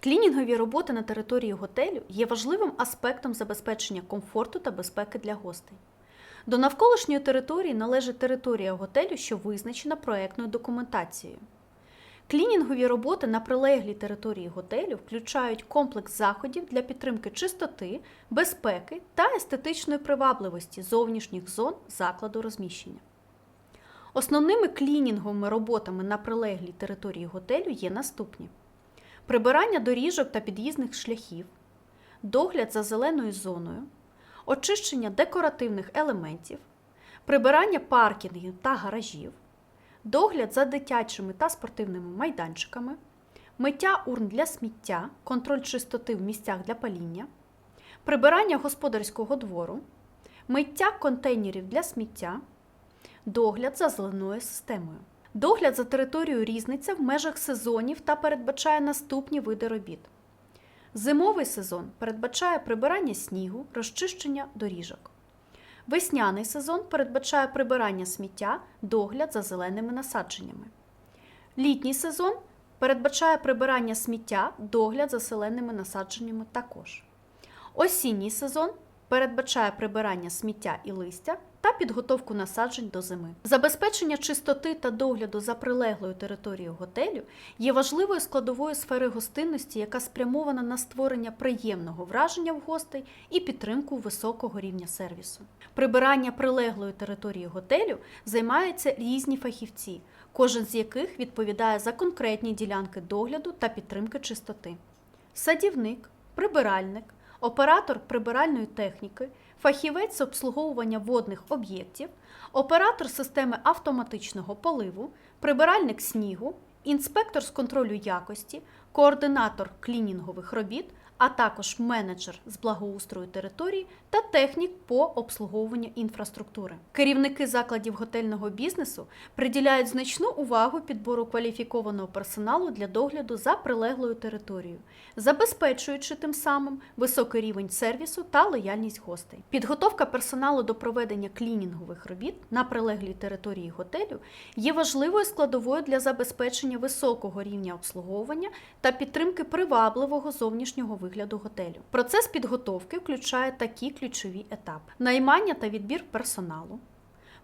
Клінінгові роботи на території готелю є важливим аспектом забезпечення комфорту та безпеки для гостей. До навколишньої території належить територія готелю, що визначена проектною документацією. Клінінгові роботи на прилеглій території готелю включають комплекс заходів для підтримки чистоти, безпеки та естетичної привабливості зовнішніх зон закладу розміщення. Основними клінінговими роботами на прилеглій території готелю є наступні: прибирання доріжок та під'їзних шляхів, догляд за зеленою зоною, очищення декоративних елементів, прибирання паркінгів та гаражів, догляд за дитячими та спортивними майданчиками, миття урн для сміття, контроль чистоти в місцях для паління, прибирання господарського двору, миття контейнерів для сміття, догляд за зеленою системою. Догляд за територією різниця в межах сезонів та передбачає наступні види робіт. Зимовий сезон передбачає прибирання снігу, розчищення доріжок. Весняний сезон передбачає прибирання сміття, догляд за зеленими насадженнями. Літній сезон передбачає прибирання сміття, догляд за зеленими насадженнями також. Осінній сезон передбачає прибирання сміття і листя та підготовку насаджень до зими. Забезпечення чистоти та догляду за прилеглою територією готелю є важливою складовою сфери гостинності, яка спрямована на створення приємного враження в гостей і підтримку високого рівня сервісу. Прибирання прилеглої території готелю займаються різні фахівці, кожен з яких відповідає за конкретні ділянки догляду та підтримки чистоти. Садівник, прибиральник, оператор прибиральної техніки, фахівець з обслуговування водних об'єктів, оператор системи автоматичного поливу, прибиральник снігу, інспектор з контролю якості, координатор клінінгових робіт, а також менеджер з благоустрою території та технік по обслуговуванню інфраструктури. Керівники закладів готельного бізнесу приділяють значну увагу підбору кваліфікованого персоналу для догляду за прилеглою територією, забезпечуючи тим самим високий рівень сервісу та лояльність гостей. Підготовка персоналу до проведення клінінгових робіт на прилеглій території готелю є важливою складовою для забезпечення високого рівня обслуговування та підтримки привабливого зовнішнього вигляду готелю. Процес підготовки включає такі ключові етапи: наймання та відбір персоналу,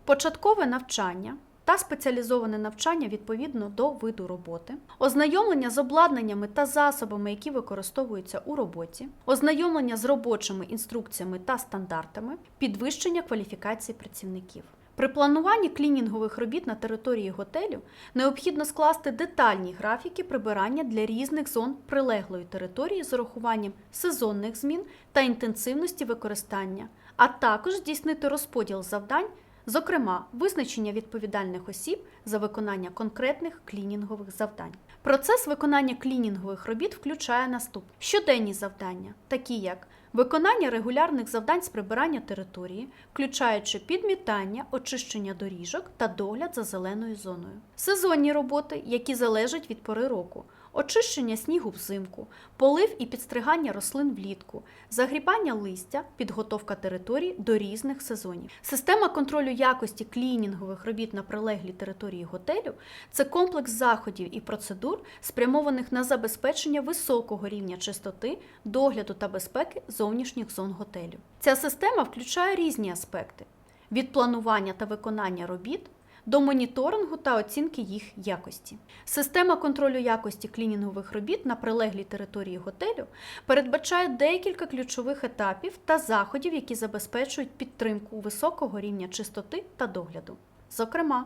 початкове навчання. Та спеціалізоване навчання відповідно до виду роботи, ознайомлення з обладнаннями та засобами, які використовуються у роботі, ознайомлення з робочими інструкціями та стандартами, підвищення кваліфікації працівників. При плануванні клінінгових робіт на території готелю необхідно скласти детальні графіки прибирання для різних зон прилеглої території з урахуванням сезонних змін та інтенсивності використання, а також здійснити розподіл завдань, зокрема визначення відповідальних осіб за виконання конкретних клінінгових завдань. Процес виконання клінінгових робіт включає наступне: щоденні завдання, такі як Виконання регулярних завдань з прибирання території, включаючи підмітання, очищення доріжок та догляд за зеленою зоною. Сезонні роботи, які залежать від пори року, очищення снігу взимку, полив і підстригання рослин влітку, загрібання листя, підготовка територій до різних сезонів. Система контролю якості клінінгових робіт на прилеглій території готелю це комплекс заходів і процедур, спрямованих на забезпечення високого рівня чистоти, догляду та безпеки зовнішніх зон готелю. Ця система включає різні аспекти: від планування та виконання робіт до моніторингу та оцінки їх якості. Система контролю якості клінінгових робіт на прилеглій території готелю передбачає декілька ключових етапів та заходів, які забезпечують підтримку високого рівня чистоти та догляду. Зокрема,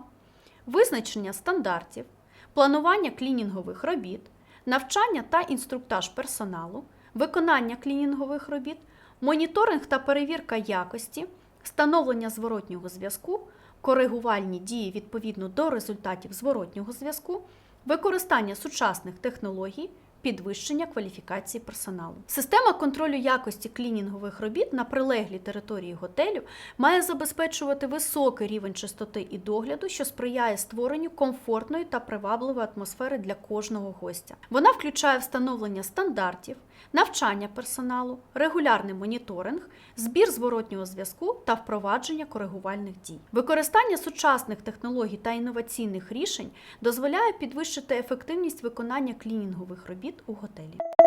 визначення стандартів, планування клінінгових робіт, навчання та інструктаж персоналу, виконання клінінгових робіт, моніторинг та перевірка якості, встановлення зворотнього зв'язку, коригувальні дії відповідно до результатів зворотнього зв'язку, використання сучасних технологій, підвищення кваліфікації персоналу. Система контролю якості клінінгових робіт на прилеглій території готелю має забезпечувати високий рівень чистоти і догляду, що сприяє створенню комфортної та привабливої атмосфери для кожного гостя. Вона включає встановлення стандартів, навчання персоналу, регулярний моніторинг, збір зворотнього зв'язку та впровадження коригувальних дій. Використання сучасних технологій та інноваційних рішень дозволяє підвищити ефективність виконання клінінгових робіт у готелі.